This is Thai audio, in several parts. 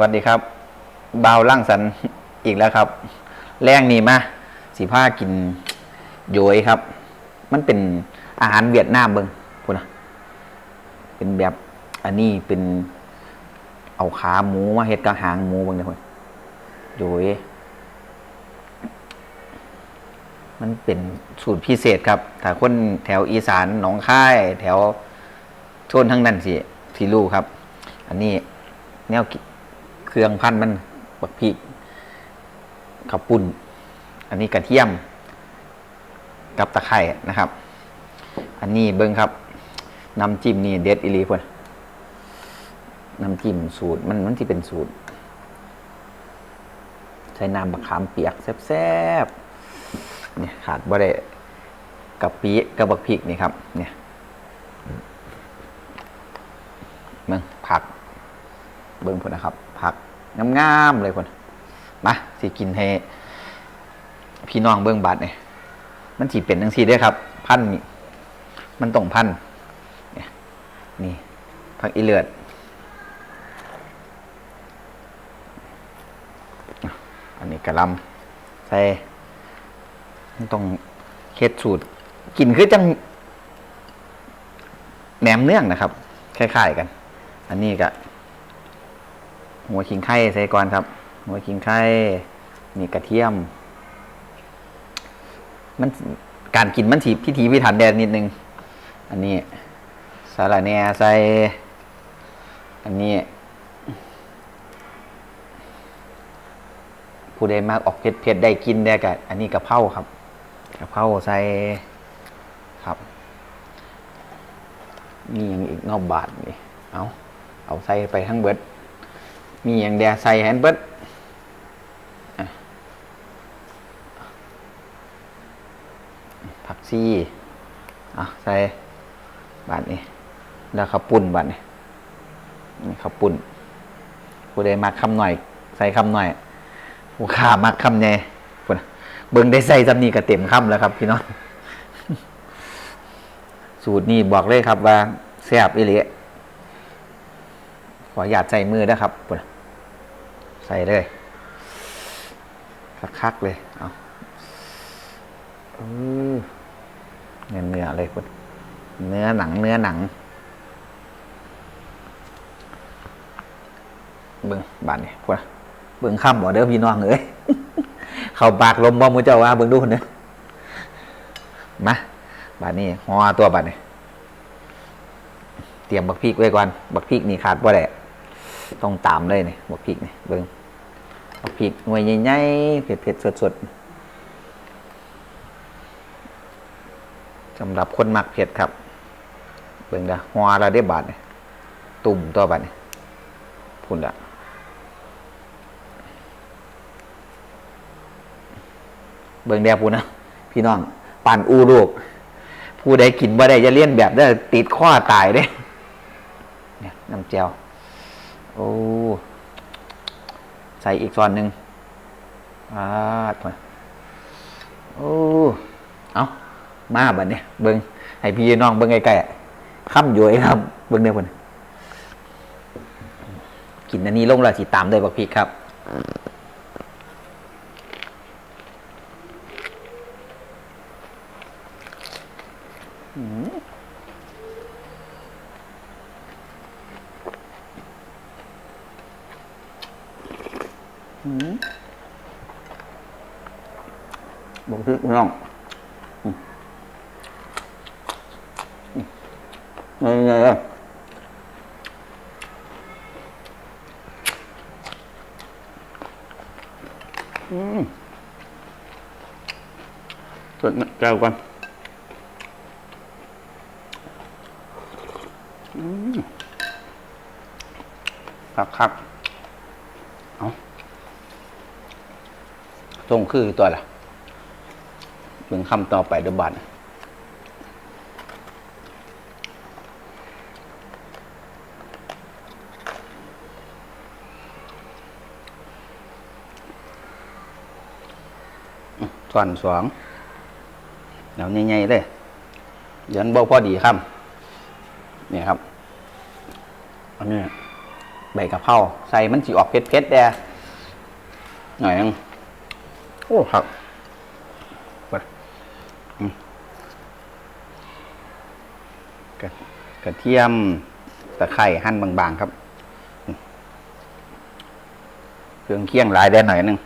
วัสดีครับบาวล่างสันอีกแล้วครับ แรงนี่มาสีผ้ากินโยยครับ มันเป็นอาหารเวียดนามเบิงพูดนะเป็นแบบอันนี้เป็นเอาขาหมูมาเฮ็ดกระหางหมูเบิงเลยคนโยยมันเป็นสูตรพิเศษครับ ถ้าคนแถวอีสานหนองค่าย แถวโซนทั้งนั้นสิที่รู้ครับ อันนี้แนวกิ เครื่องพันมันบักพริกข้าวปุ้น อันนี้กระเทียม กับตะไคร่นะครับ อันนี้เบิ้งครับน้ำจิ้มนี่เด็ดอีลีพ่นน้ำจิ้มสูตรมันมันที่เป็นสูตร ใช้น้ำบักขามเปียกแซ่บๆเนี่ยขาดบ่ได้กับปีกับบักพริกนี่ครับ เนี่ยมึงผัก เบิ้งพุ่นนะครับ ผักงามๆเลยพุ่นมาสิกินให้ พี่น้องเบิ้งบัดเนี่ยมันสีเป็นทั้งสีด้วยครับ พันนี่มันต้องพันนี่ผักอีเลือดอันนี้กระลำใส่มันต้องเคล็ดสูตรกินคือจังแหนมเนื่องนะครับคล้ายๆกัน อันนี้ก็ หัวขิงไข่ใส่ก่อนครับ หัวขิงไข่นี่กระเทียม มันการกินมันถีพิธีพิถันแดนนิดนึง อันนี้สาลาแหน่ใส่ อันนี้ผู้ใดมากออกเผ็ดเผ็ดๆได้กินได้กับอันนี้กะเพราครับกะเพราใส่ครับ มีอย่างอีกนอกบาทนี่เอาเอาใส่ไปทั้งเบิด มีอย่างแดใส่แฮนเบิดอะผักซีอะใส่บาทนี้ แล้วข้าวปุ้นบาทนี้นี่ข้าวปุ้นผู้ใดมักคำหน่อย ใส่คำหน่อย ผู้ข้ามักคำใหญ่พุ่นน่ะเบิ่งได้ใส่จำนี้ก็เต็มคำแล้วครับ พี่น้องสูตรนี้บอกเลยครับว่าแซ่บอีหลีขออยาตใส่มือนะครับพุ่นะ ใส่เลย คักๆเลย เอาเนื้อเนื้อเลยพุ่นเนื้อหนัง เนื้อหนังเบิ่งบานนี่พุ่นะเบิ่งค่ำบ่เด้อพี่น้องเอ้ยเข้าปากลมบ่มือเจ้าว่าเบิ่งดูพุ่นเด้อมาบานนี้ห่อตัวบานนี้เตรียมบักพริกไว้ก่อน บักพริกนี่ขาดบ่ได้ ต้องตามเลยนี่บักพริกนี่เบิ่งบักพริกหน่วยใหญ่ๆเผ็ดๆสดๆสำหรับคนมักเผ็ดครับ เบิ่งเด้อห่อแล้วได้บาดนี่ตุ่มตัวบาดนี่พุ่นละเบิ่งแดปูนะพี่น้องปั่นอูลูก ผู้ใดกินบ่ได้จะเลี่ยนแบบได้ติดข้อตายเด้เนี่ยน้ำเจียว โอ้ใส่อีกส่วนหนึ่งอาดมาโอ้เอามาบัดเนี่ยเบิงให้พี่น้องเบิ้งใกล้ๆค่ำอยู่ไอ้ครับ เบิ้งเนี่ยพุ่นกินอันนี้ลงและสิตามด้วยบักพริกครับบัก พริกพี่น้องนี่ไงอะอืมสดแก้วก่อนอืมครับครับ เอาตรงคือตัวล่ะ ถึงคำต่อไปเดยวบันส่วนสองเดี๋ยวใหญ่ๆเลยยันบ่พอดีคำเนี่ยครับอันนี้ใบกะเพราใส่มันสิออกเผ็ดๆแด่หน่อยนึงโอ้ครับกดอืมกระ กระเทียมตะไคร้หั่นบางๆครับ เครื่องเคียงหลายได้หน่อยนึง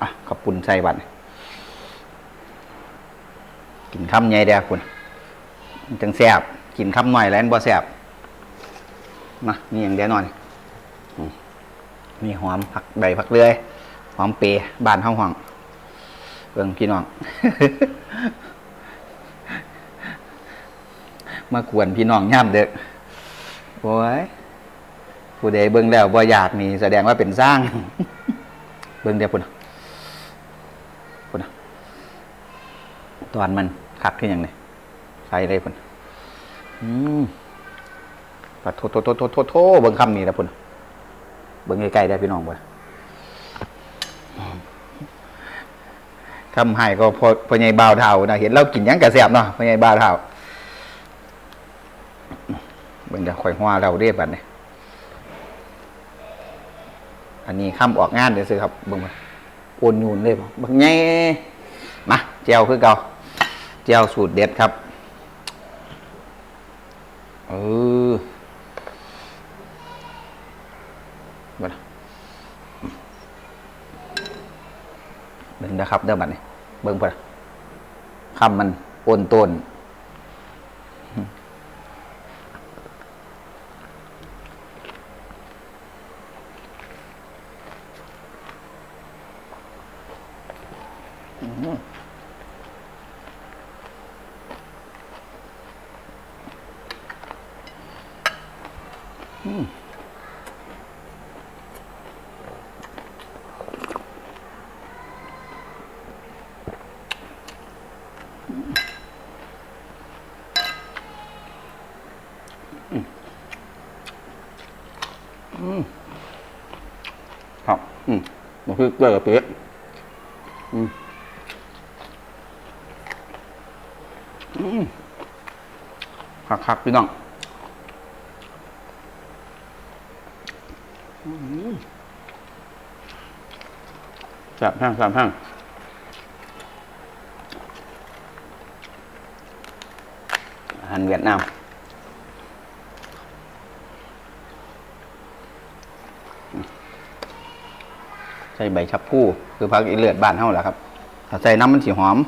อะขอบคุณใส่บัตรกินคำใหญ่แด่คุณมันจังแซ่บกินคำหน่อยแล้วบ่แซ่บมานี่อย่างเดียวหน่อยมีหอมผักใบผักเลื่อยหอมเปรย์บานห้องห้องเบิ่งพี่น้อง มากวนพี่น้องย่ำเด็กโอ้ยผู้ใดเบิ่งแล้วบ่อยากนี่แสดงว่าเป็นสร้าง เบิ่งเดียวพุ่นะพุ่นะตอนมันคักขึ้นอย่างนี้ใส่เลยพุ่นอืมปัดโทโทโทโทโทโทเบิ่งคำนี้แล้วพุ่นเบิ่งใกล้ๆได้พี่น้องบ่ทำให้ก็พอพอใหญ่บ่าวเท่านะเห็นเรากินยังกระแสบเนาะพอใหญ่บ่าวเท่า เบิ่งเดี๋ยวข่อยหัวเราเรียบกันเนี่ยอันนี้ข้ามออกงานเดี๋ยวซื้อครับเบิ่งมาโอนยูนเลยบเบิ่งไงมาเจียวคือเก่าเจียวสูตรเด็ดครับเออเบิ่งเบิ่งนะครับเด้อบัดนี้เบิ่งเพิ่นคำมันโอนต้น ครับ อืมมันคือเกลือกับเป๊ะอืม อืมคักพี่น้องอืมแซ่บแห้งแซ่บแห้งอาหารเวียดนามใส่ใบชับพู่คือพักอีเลือดบ้านเท่าแหละครับใส่น้ำมันสีหอม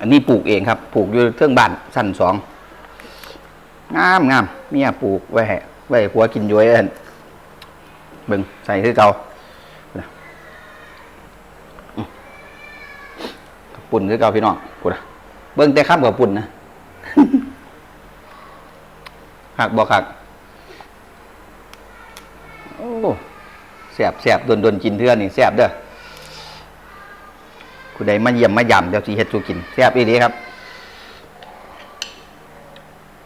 อันนี้ปลูกเองครับ ปลูกอยู่เครื่องบ้านสั้นสองงามงามเมียปลูกไว้ไว้หัวกินย้วยเอินเบิ่งใส่คือเก่าปุ่นคือเก่าพี่น้องปุ่นเบิ่งแต่ข้ามกับปุ่นนะหักบอกหักโอ้แสบแสบโดนโดนกินเทื่อนี่แสบเด้อ คุณใดมาเยี่ยมมายำเดี๋ยวสีเฮ็ดสูกินแสบอีดีครับ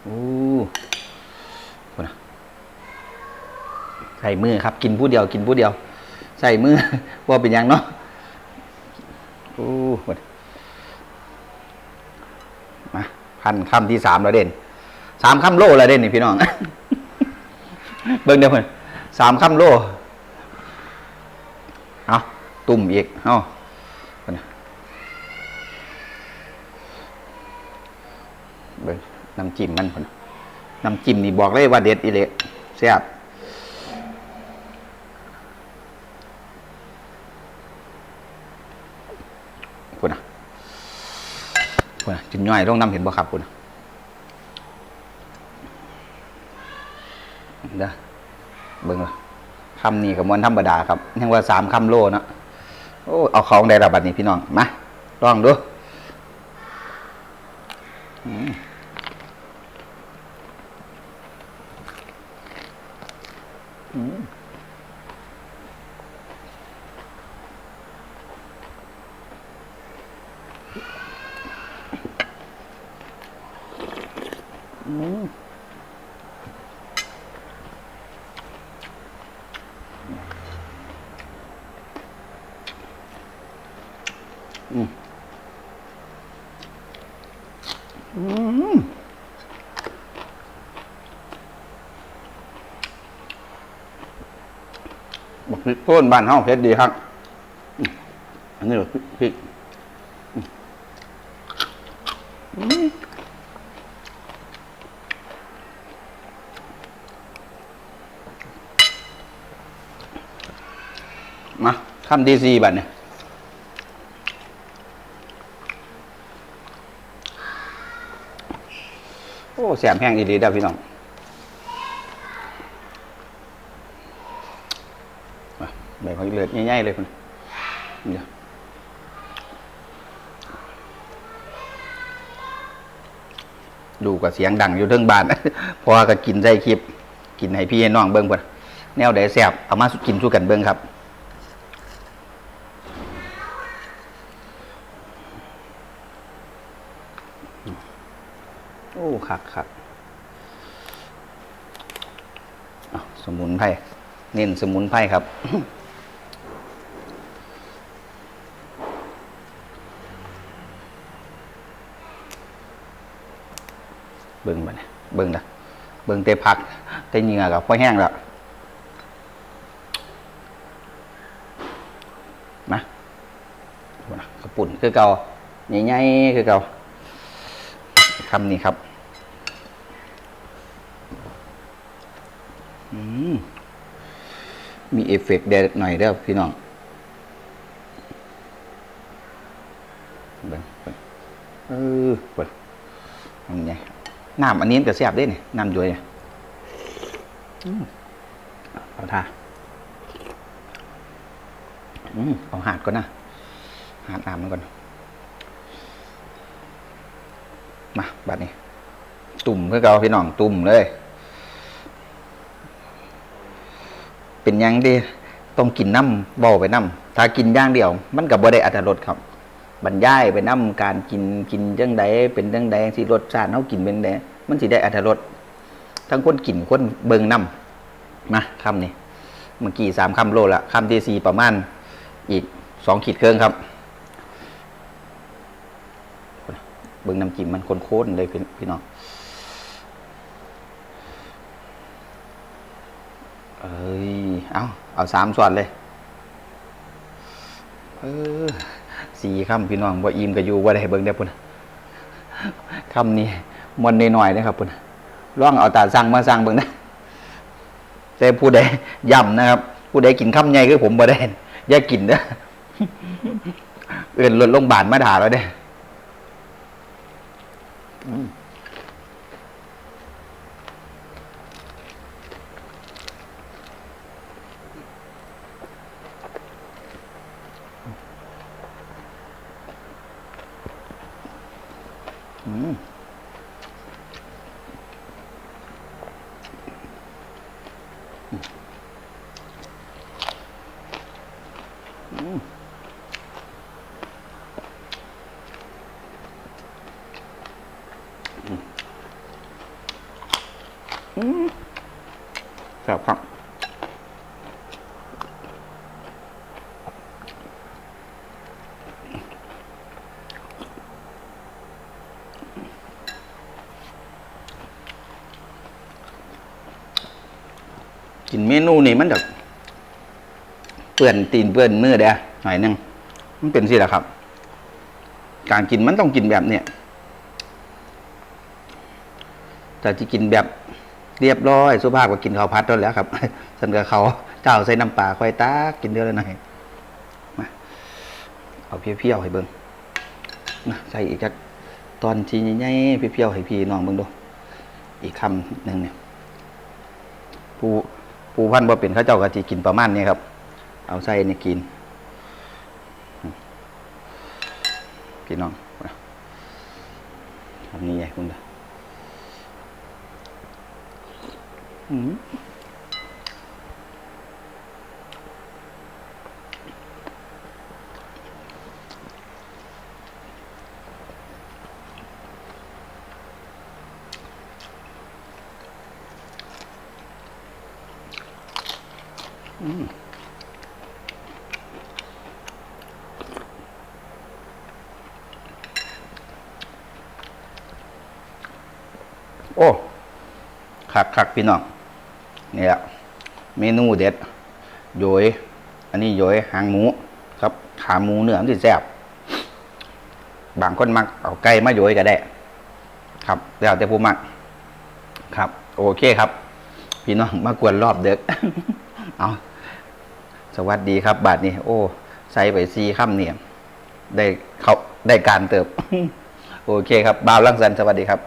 โอ้คุณนะใส่มือครับ กินผู้เดียวกินผู้เดียว ใส่มือว่าเป็นยังเนาะโอ้คุณมาพันคำที่สามแล้วเด่นสามคำโลแล้วเด่นนี่พี่น้องเบิ่งเดียวเพิ่นสามคำโลเอาตุ่มอีกเอาเพิ่นน่ะ เบิ่งน้ำจิ้มมันเพิ่นน้ำจิ้มนี่บอกเลยว่าเด็ดอีเละแซ่บคุณนะคุณนะจิ้มย่อยลงน้ำเห็นบ่ครับคุณนะเด้อเบิ่งเลยคำนี้กับมวนธรรมดาครับยังว่าสามคำโลนะโอ้เอาของได้ระบัดนี้พี่น้องมาลองดู อืม อืมบุกพริกต้นบ้านเฮาเพชรดีครับ อันนี้บักพริก คำดีซีบัดเนี่ยโอ้แสบแห้งอีดีด้พี่น้องอะใบผักเลือดใหญ่ๆเลยคุณเดี๋ยวดูกับเสียงดังอยู่เทิงบ้านพราะก็กินใส่คลิป กินให้พี่ให้น้องเบิ้งเพิ่นแนวใดแซ่บเอามาสุกินสู้กันเบิ้งครับ คักคักสมุนไพรเน้นสมุนไพรครับเบิ่งมาเนี่ยเบิ่งนะเบิ่งเตะผักเตะเหงื่อกับพอแห้งแล้วนะกระปุ่นคือเก่าใหญ่ๆคือเก่าคำนี้ครับ อืม มีเอฟเฟกต์เด็ดหน่อยเด้อพี่น้องเบิ่งเออเบิ่งทำไงน้ำอันนี้มันจะแซ่บได้เนี่ยน้ำด้วยเนี่ยอืมเอาท่าอืมเอาหาดก่อนนะหาดน้ำมันก่อน มาบัดนี้ ตุ่มเพื่อเกาพี่น้องตุ่มเลย เป็นยังดีต้องกินน้ำเบาไปน้ำถ้ากินอย่างเดียว มันกับบ่ได้อัตรสครับ บรรยายไปน้ำการกินกินจังใดเป็นจังใดสิรสชาติเฮากินเป็นใดมันสิได้อัตรสทั้งคนกินคนเบิงน้ำมาคำนี้เมื่อกี้สามคำโลละคำที่สี่ประมาณอีกสองขีดเครื่องครับเบิ่งน้ำจิ้มมันโค้นๆเลยพี่พี่น้องเอ้ย เอาเอาสามส่วนเลย เออสี่คำพี่น้องว่าอิ่มกับอยู่ว่าได้เบิ่งได้พุ่นคำนี้มันน้อยๆนะครับพุ่นร่องเอาตาสั่งมาสั่งเบิ่งนะแต่ผู้ใดย่ำนะครับ ผู้ใดกินคำใหญ่คือผมบ่ได้อย่ากินนะเอื่นลดลงบาลมาด่าแล้วเด้ออืม อืมอืมอืมครับครับ กินเมนูนี่มันจะเปื่อนตีนเปื่อนมือเด้อหน่อยนึงมันเป็นสิแหละครับ การกินมันต้องกินแบบเนี้ยแต่ที่กินแบบเรียบร้อยสุภาพก็กินข้าวพัดแล้วแหล้วครับสันกับเขาเจ้าใส่น้ำปลาควายตากินเดือนละหน่อยมาเอาเพี้ยวๆให้เบิ้งนะใส่อีกจักตอนทีใหญ่ๆเพี้ยวๆให้พี่น้องเบิ้งดูอีกคำหนึ่งเนี่ยปู ปูพันธุ์บ่เป็นข้าเจ้าก็สิกินประมาณนี้ครับ เอาไส่ในกินพี่น้องทำนี้ใหญ่คุณเด้ออืม โอ้คักคักพี่น้องเนี่แหละเมนูเด็ดโยยอันนี้โยยหางหมู ครับ ขาหมูเนื้อมันสิแซ่บบางคนมักเอาไก่มาโยยก็ได้ ครับแล้วแต่ผู้มัก ครับ โอเคครับ พี่น้องมากวนรอบเด็ก เอา สวัสดีครับ บาทนี้ โอ้ ใส่ไปซีข้ามเนี่ย ได้เขาได้การเติบ โอเคครับ บาวลังสันสวัสดีครับ